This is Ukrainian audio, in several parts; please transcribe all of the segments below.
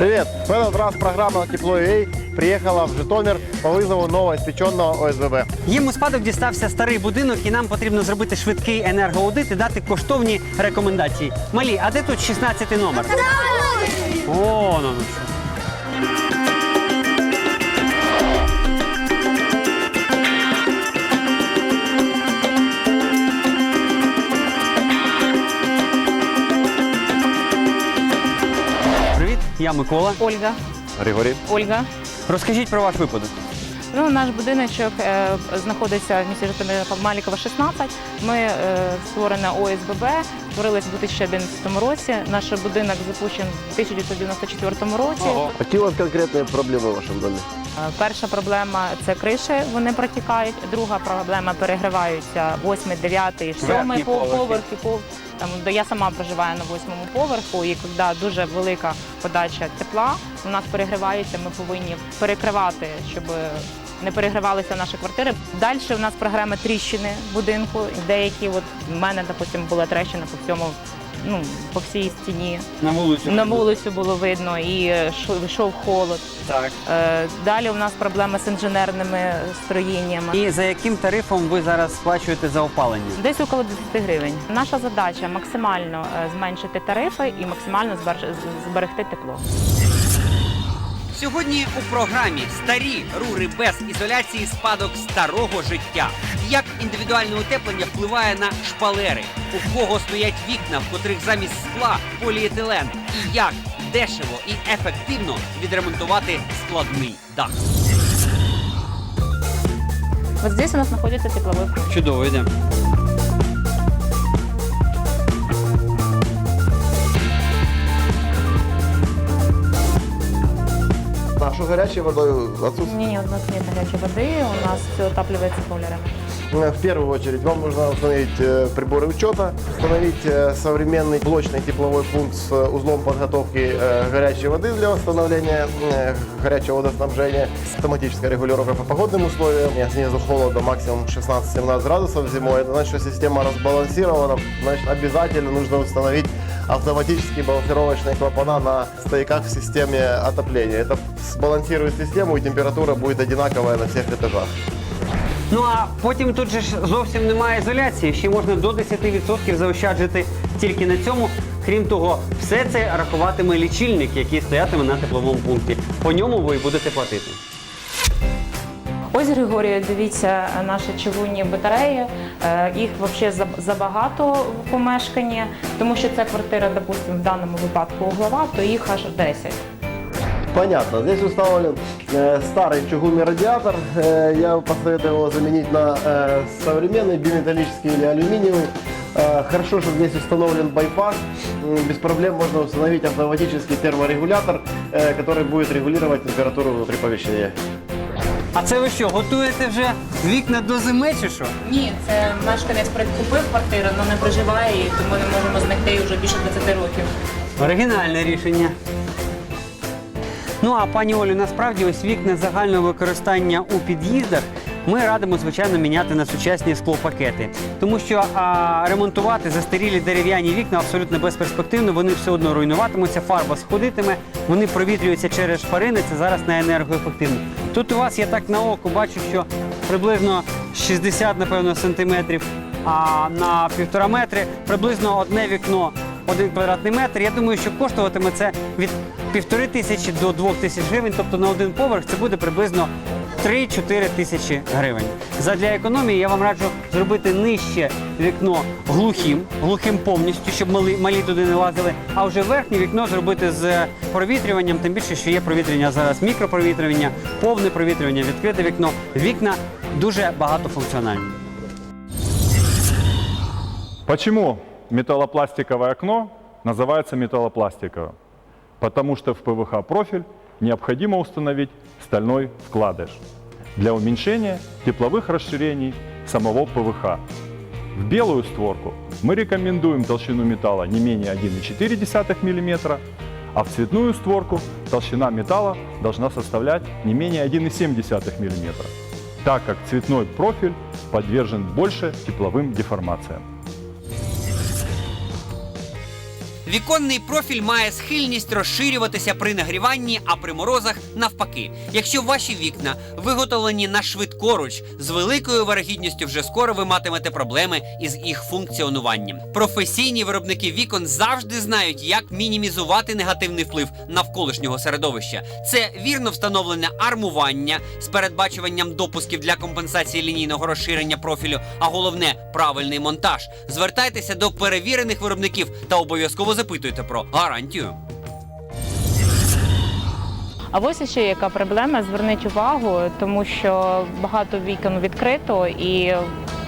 Привет! В этот раз программа «Тепло UA» приехала в Житомир по вызову новоиспеченного ОСББ. Їм у спадок дістався старий будинок, і нам потрібно зробити швидкий енергоаудит і дати коштовні рекомендації. Малі, а де тут 16 номер? О, ну ну що. Я Микола. Ольга. Григорий. Ольга. Розкажіть про ваш випадок. Ну, наш будиночок е, знаходиться в місті Житомир Малікова, 16. Ми е, створена ОСББ, створились у 2011 році. Наш будинок запущений у 1994 році. Какие у вас конкретные проблемы в вашем доме? Е, Перша проблема це криші, вони протікають. Друга проблема перегріваються 8, 9, 7 Верхні поверхи. поверхи. Там, де я сама проживаю на восьмому поверху, і коли дуже велика подача тепла, у нас перегрівається, ми повинні перекривати, щоб не перегрівалися наші квартири. Далі у нас програма тріщини будинку. Деякі, от в мене, допустимо, була трещина по всьому, ну по всій стіні. На вулицю. На вулицю було видно і е, йшов холод. Так. Е, Далі у нас проблеми з інженерними строєннями. І за яким тарифом ви зараз сплачуєте за опалення? Десь около 10 гривень. Наша задача максимально е, зменшити тарифи і максимально зберегти тепло. Сьогодні у програмі старі рури без ізоляції спадок старого життя. Як індивідуальне утеплення впливає на шпалери, у кого стоять вікна, в котрих замість скла поліетилен, і як дешево і ефективно відремонтувати складний дах. Вот здесь у нас находится тепловой пункт. Чудово, йдемо. Горячей водой отсутствует? Не, нет, у нас нет горячей воды, у нас все отапливается бойлерами. Э, В первую очередь вам нужно установить э, приборы учета, установить э, современный блочный тепловой пункт с узлом подготовки горячей воды для восстановления горячего водоснабжения, автоматическая регулировка по погодным условиям, Э, снизу холода максимум 16-17 градусов зимой, это значит, что система разбалансирована, значит, обязательно нужно установить автоматические балансировочные клапана на стояках в системе отопления. Это сбалансирует систему и температура будет одинаковая на всех этажах. Ну а потім тут же ж зовсім немає ізоляції. Ще можна до 10% заощаджити тільки на цьому. Крім того, все це рахуватиме лічильник, який стоятиме на тепловому пункті. По ньому ви будете платити. Ось Григорію, дивіться наші чавунні батареї. Е, Їх взагалі забагато в помешканні, тому що ця квартира, допустимо, в даному випадку углова, то їх аж 10. Понятно. Здесь установлен э, старый чугунный радиатор. Э, я бы посоветовал его заменить на э, современный биметаллический или алюминиевый. Э, хорошо, что здесь установлен байпас. М, Без проблем можно установить автоматический терморегулятор, э, который будет регулировать температуру внутри помещения. А це ви що, готуєте вже вікна до зими чи що? Ні, це мешканець купив квартиру, але не проживає її, тому не можемо знайти її вже більше 20 років. Оригінальне рішення. Ну а пані Олю, насправді ось вікна загального використання у під'їздах ми радимо, звичайно, міняти на сучасні склопакети. Тому що а, ремонтувати застарілі дерев'яні вікна абсолютно безперспективно, вони все одно руйнуватимуться, фарба сходитиме, вони провітрюються через шпарини, це зараз не енергоефективно. Тут у вас я так на око бачу, що приблизно 60, напевно, сантиметрів, а на півтора метри приблизно одне вікно один квадратний метр. Я думаю, що коштуватиме це від півтори тисячі до двох тисяч гривень, тобто на один поверх це буде приблизно 3-4 тисячі гривень. Задля економії я вам раджу зробити нижче вікно глухим, глухим повністю, щоб малі, малі туди не лазили. А вже верхнє вікно зробити з провітрюванням, тим більше, що є провітрювання зараз, мікропровітрювання, повне провітрювання, відкрите вікно. Вікна дуже багатофункціональні. Почему металлопластиковое окно называется металлопластиковым? Потому что в ПВХ-профиль необходимо установить стальной вкладыш для уменьшения тепловых расширений самого ПВХ. В белую створку мы рекомендуем толщину металла не менее 1,4 мм, а в цветную створку толщина металла должна составлять не менее 1,7 мм, так как цветной профиль подвержен больше тепловым деформациям. Віконний профіль має схильність розширюватися при нагріванні, а при морозах навпаки. Якщо ваші вікна виготовлені на швидкоруч, з великою вирогідністю вже скоро ви матимете проблеми із їх функціонуванням. Професійні виробники вікон завжди знають, як мінімізувати негативний вплив навколишнього середовища. Це вірно встановлене армування з передбачуванням допусків для компенсації лінійного розширення профілю, а головне правильний монтаж. Звертайтеся до перевірених виробників та обов'язково запитуйте про гарантію. А ось ще яка проблема. Зверніть увагу, тому що багато вікон відкрито і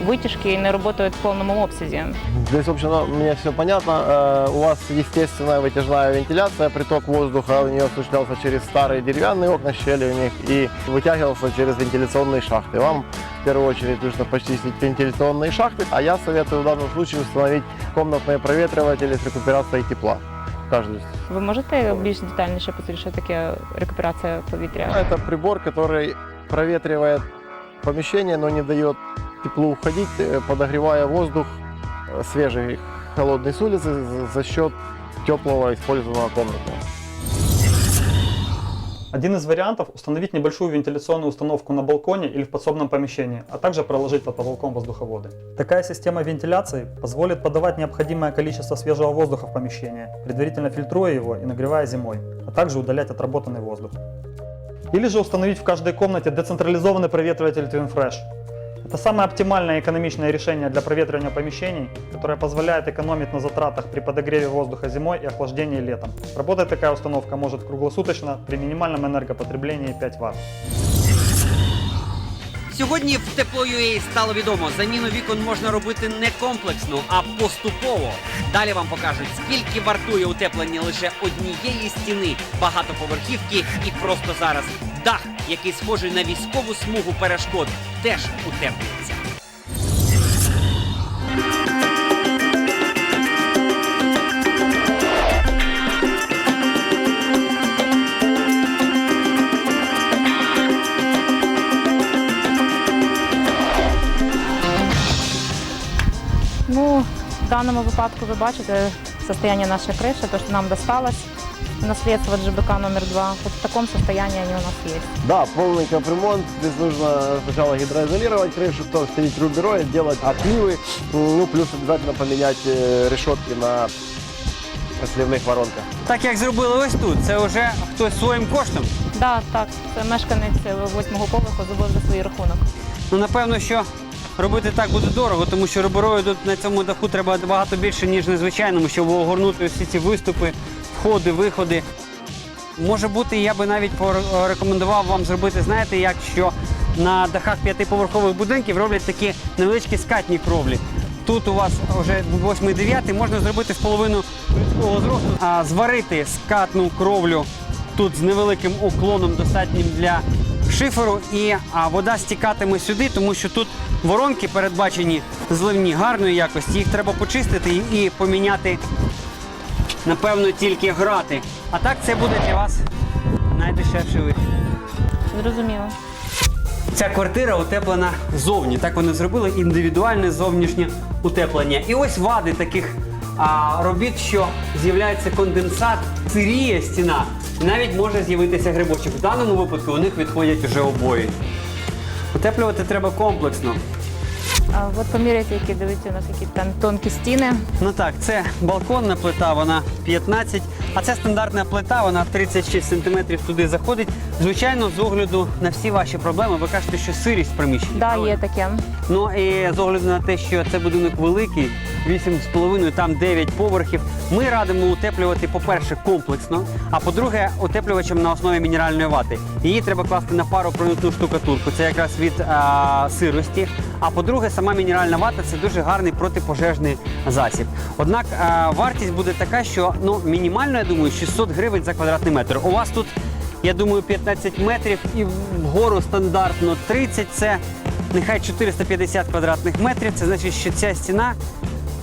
витяжки не працюють в повному обсязі. Здесь, в общем, мне все понятно. Э, У вас естественная вытяжная вентиляция, приток воздуха у нее осуществлялся через старые деревянные окна, щели у них, и вытягивался через вентиляционные шахты. Вам в первую очередь нужно почистить вентиляционные шахты, а я советую в данном случае установить комнатные проветриватели с рекуперацией тепла. Каждый. Ви можете більш детальніше пояснити, що таке рекуперація повітря? Это прибор, который проветривает помещение, но не дает теплу уходить, э, подогревая воздух э, свежий, холодный с улицы за- счет теплого использованного комнатного. Один из вариантов – установить небольшую вентиляционную установку на балконе или в подсобном помещении, а также проложить под потолком воздуховоды. Такая система вентиляции позволит подавать необходимое количество свежего воздуха в помещение, предварительно фильтруя его и нагревая зимой, а также удалять отработанный воздух. Или же установить в каждой комнате децентрализованный проветриватель TwinFresh. Это самое оптимальное и экономичное решение для проветривания помещений, которое позволяет экономить на затратах при подогреве воздуха зимой и охлаждении летом. Работать такая установка может круглосуточно при минимальном энергопотреблении 5 Вт. Сьогодні в Тепло.ua стало відомо, заміну вікон можна робити не комплексно, а поступово. Далі вам покажуть, скільки вартує утеплення лише однієї стіни, багатоповерхівки і просто зараз дах, який схожий на військову смугу перешкод, теж утеплюється. Ну, в даному випадку ви бачите состояние нашей крыши, то, что нам досталось наследство от ЖБК номер два. Вот в таком состоянии они у нас есть. Да, полный капремонт. Здесь нужно сначала гидроизолировать крышу, потом стелить рубероид, делать отливы, ну, плюс обязательно поменять э, решетки на сливных воронках. Так як зробили ось тут, це вже хтось своїм коштом. Да, так, це мешканець восьмого поверху зробив за свій рахунок. Ну, напевно, що робити так буде дорого, тому що руберою тут на цьому даху треба багато більше, ніж на звичайному, щоб огорнути всі ці виступи, входи, виходи. Може бути, я би навіть порекомендував вам зробити, знаєте, як що на дахах п'ятиповерхових будинків роблять такі невеличкі скатні кровлі. Тут у вас вже 8-9 можна зробити з половину людського зросту, а зварити скатну кровлю тут з невеликим уклоном, достатнім для шиферу, і вода стікатиме сюди, тому що тут воронки передбачені зливні гарної якості. Їх треба почистити і поміняти, напевно, тільки грати. А так це буде для вас найдешевший вихід. Зрозуміло. Ця квартира утеплена зовні. Так вони зробили індивідуальне зовнішнє утеплення. І ось вади таких а, робіт, що з'являється конденсат, сиріє стіна, навіть може з'явитися грибочок. В даному випадку у них відходять вже обої. Утеплювати треба комплексно. А от поміряйте, які дивіться, у нас які там тонкі стіни. Ну так, це балконна плита, вона 15, а це стандартна плита, вона 36 см туди заходить. Звичайно, з огляду на всі ваші проблеми, ви кажете, що сирість в приміщенні. Да, є таке. Ну і з огляду на те, що це будинок великий, 8,5, там 9 поверхів. Ми радимо утеплювати, по-перше, комплексно, а по-друге, утеплювачем на основі мінеральної вати. Її треба класти на пару пронитну штукатурку. Це якраз від а, сирості. А по-друге, сама мінеральна вата це дуже гарний протипожежний засіб. Однак а, вартість буде така, що ну мінімально, я думаю, 600 гривень за квадратний метр. У вас тут, я думаю, 15 метрів і вгору стандартно 30 це нехай 450 квадратних метрів. Це значить, що ця стіна,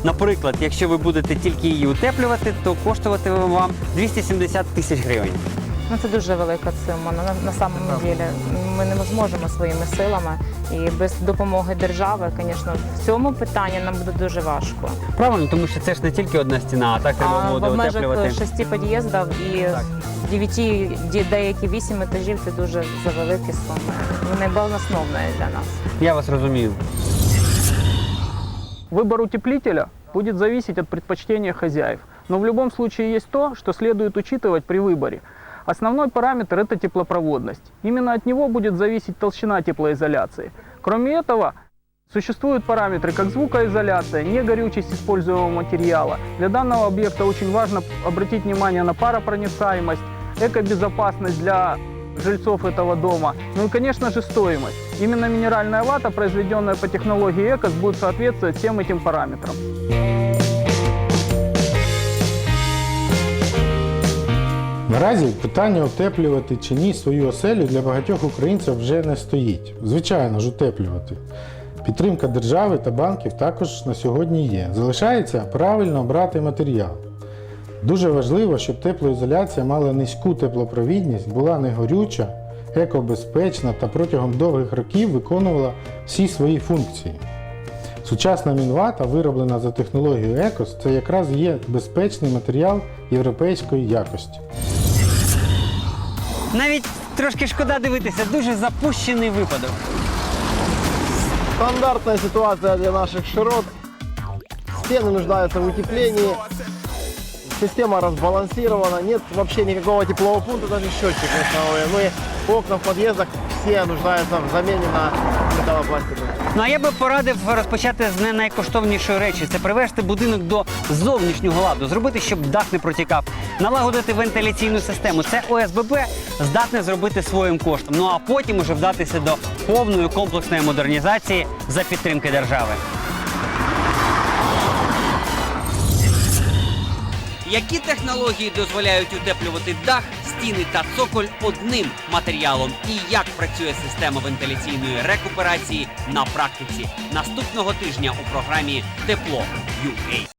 наприклад, якщо ви будете тільки її утеплювати, то коштуватиме вам 270 тисяч гривень. Ну це дуже велика сума. На, на самом деле ми не зможемо своїми силами і без допомоги держави, звісно, в цьому питанні нам буде дуже важко. Правильно, тому що це ж не тільки одна стіна, а так треба А буде в межах утеплювати. шести під'їздів і Так. дев'яти, деякі вісім етажів це дуже завеликі суми. Вони безосновні для нас. Я вас розумію. Выбор утеплителя будет зависеть от предпочтения хозяев. Но в любом случае есть то, что следует учитывать при выборе. Основной параметр – это теплопроводность. Именно от него будет зависеть толщина теплоизоляции. Кроме этого, существуют параметры, как звукоизоляция, негорючесть используемого материала. Для данного объекта очень важно обратить внимание на паропроницаемость, экобезопасность для жильцов этого дома, ну и, конечно же, стоимость. Именно минеральная вата, произведенная по технологии ЭКОС, будет соответствовать всем этим параметрам. Наразі питання утеплювати чи ні свою оселю для багатьох українців вже не стоїть. Звичайно ж, утеплювати. Підтримка держави та банків також на сьогодні є. Залишається правильно обрати матеріал. Дуже важливо, щоб теплоізоляція мала низьку теплопровідність, була не горюча, екобезпечна та протягом довгих років виконувала всі свої функції. Сучасна мінвата, вироблена за технологією ЕКОС, це якраз є безпечний матеріал європейської якості. Навіть трошки шкода дивитися, дуже запущений випадок. Стандартная ситуация для наших широт. Стены нуждаются в утеплении. Система разбалансирована. Нет вообще никакого теплового пункта, даже счетчик установлен. Ну и окна в подъездах все нуждаются в замене на металлопластиковые. Ну а я би порадив розпочати з не найкоштовнішої речі це привести будинок до зовнішнього ладу, зробити, щоб дах не протікав, налагодити вентиляційну систему. Це ОСББ здатне зробити своїм коштом. Ну а потім уже вдатися до повної комплексної модернізації за підтримки держави. Які технології дозволяють утеплювати дах, стіни та цоколь одним матеріалом? І як працює система вентиляційної рекуперації на практиці наступного тижня у програмі Тепло UA.